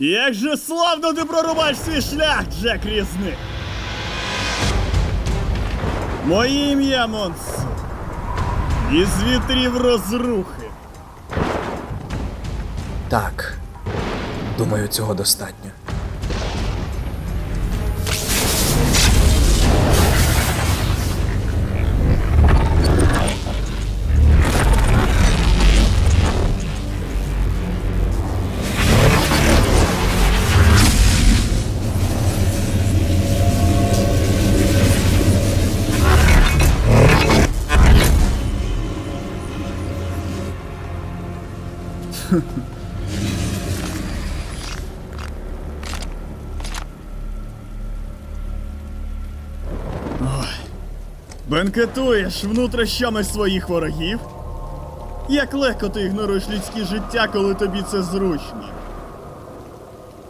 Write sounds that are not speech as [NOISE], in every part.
Як же славно ти прорубаєш свій шлях, Джек Різник! Моє ім'я Монсу. Із вітрів розрухи. Так. Думаю, цього достатньо. Бенкетуєш внутрішнями своїх ворогів? Як легко ти ігноруєш людське життя, коли тобі це зручно?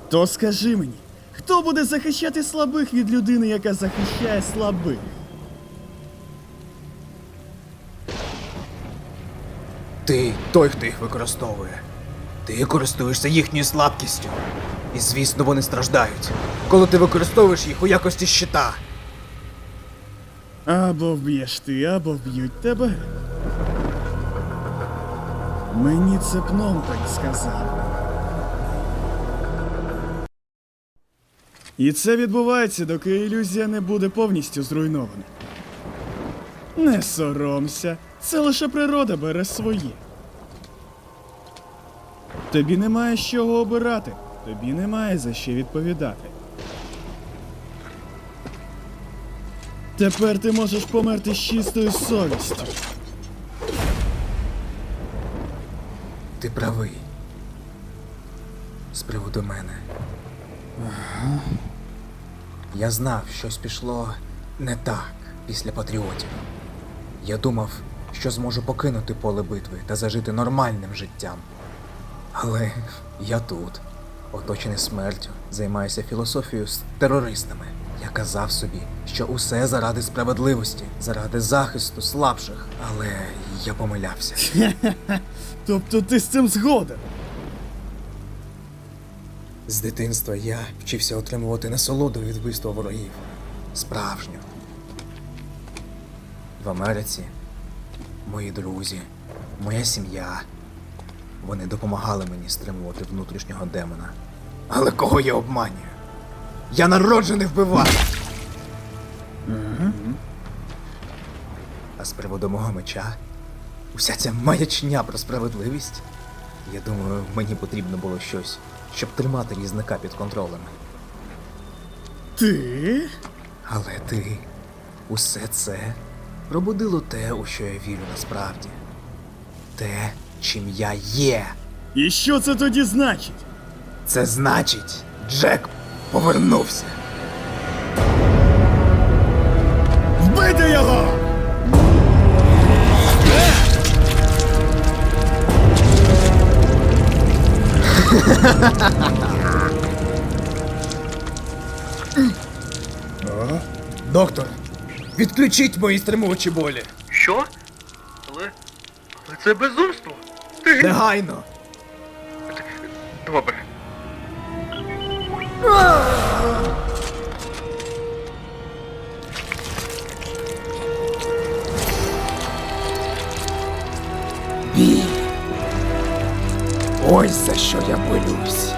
То скажи мені, хто буде захищати слабих від людини, яка захищає слабих? Ти той, хто їх використовує. Ти користуєшся їхньою слабкістю. І звісно, вони страждають, коли ти використовуєш їх у якості щита. Або вб'єш ти, або вб'ють тебе. Мені це так сказав. І це відбувається, доки ілюзія не буде повністю зруйнована. Не соромся, це лише природа бере своє. Тобі немає з чого обирати, тобі немає за що відповідати. Тепер ти можеш померти з чистою совістю. Ти правий. З приводу мене. Я знав, щось пішло не так після патріотів. Я думав, що зможу покинути поле битви та зажити нормальним життям. Але я тут, оточений смертю, займаюся філософією з терористами. Я казав собі, що усе заради справедливості, заради захисту слабших, але я помилявся. [LAUGHS] Тобто ти з цим згоден? З дитинства я вчився отримувати насолоду від вбивства ворогів. Справжню. В Америці мої друзі, моя сім'я. Вони допомагали мені стримувати внутрішнього демона. Але кого я обманюю? Я народжений вбивати! А з приводу мого меча, уся ця маячня про справедливість. Я думаю, мені потрібно було щось, щоб тримати різника під контролем. Ти? Але ти усе це пробудило те, у що я вірю насправді. Те, чим я є. І що це тоді значить? Це значить, Джек повернувся. Вбити його! [LAUGHS] Доктор, відключіть мої стримувачі болі. Що? Але. Але це безумство. Ти. Негайно. Добре. Бій. Ось за що я борюсь.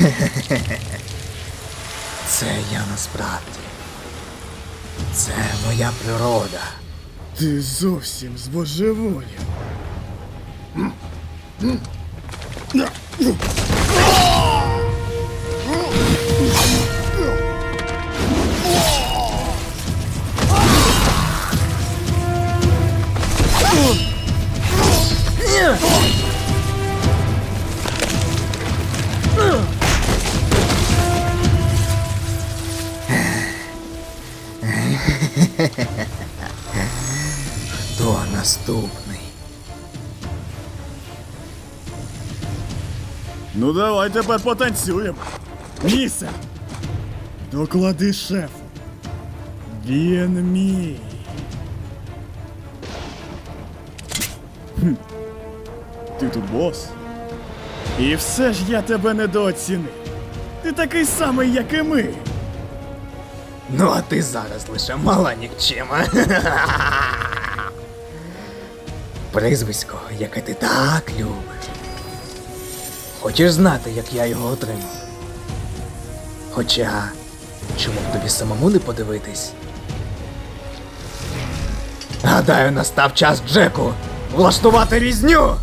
[LAUGHS] Це я насправді. Це моя природа. Ти зовсім збожеволів. Хто наступний? Ну давай тепер потанцюємо. Міся! Доклади шефу. Він мій. Ти тут бос? І все ж я тебе недооцінив. Ти такий самий, як і ми. Ну, а ти зараз лише мала нікчима. [LAUGHS] Прізвисько, яке ти так любиш. Хочеш знати, як я його отримав? Хоча, чому б тобі самому не подивитись? Гадаю, настав час Джеку влаштувати різню!